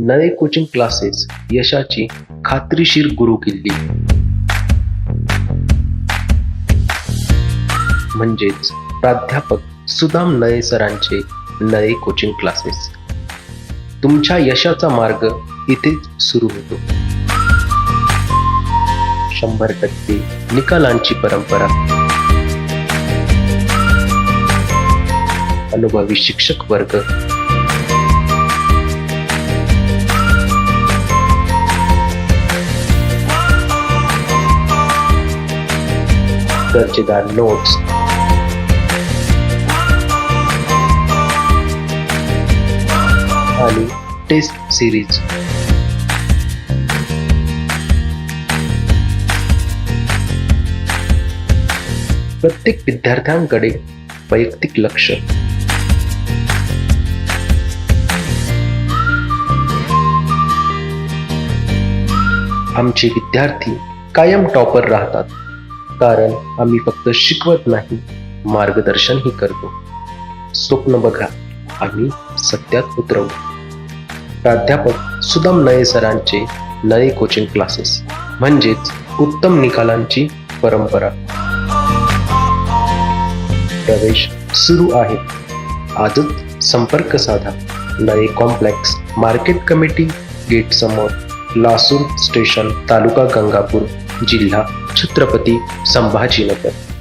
नळे coaching classes यशाची खात्रीशीर गुरु किल्ली. म्हणजेच प्राध्यापक सुदाम नळे सरांचे नळे कोचिंग क्लासेस तुमच्या यशाचा मार्ग इथेच सुरू होतो. शंभर टक्के निकालांची परंपरा. अनुभवी शिक्षक वर्ग. दर्जेदार नोट्स आणि टेस्ट सिरीज प्रत्येक विद्यार्थ्यांकडे वैयक्तिक लक्ष. आमचे विद्यार्थी कायम टॉपर राहतात. कारण आम्ही फक्त शिकवत नाही मार्गदर्शनही करतो. स्वप्न बघा आम्ही सत्यात उतरवू. प्राध्यापक सुदाम नये सरांचे नये कोचिंग क्लासेस म्हणजेच उत्तम निकालांची परंपरा. प्रवेश सुरू आहे. आजच संपर्क साधा. Nale complex market committee gate समोर लासूर स्टेशन तालुका गंगापूर. जिल्हा छत्रपती संभाजीनगर.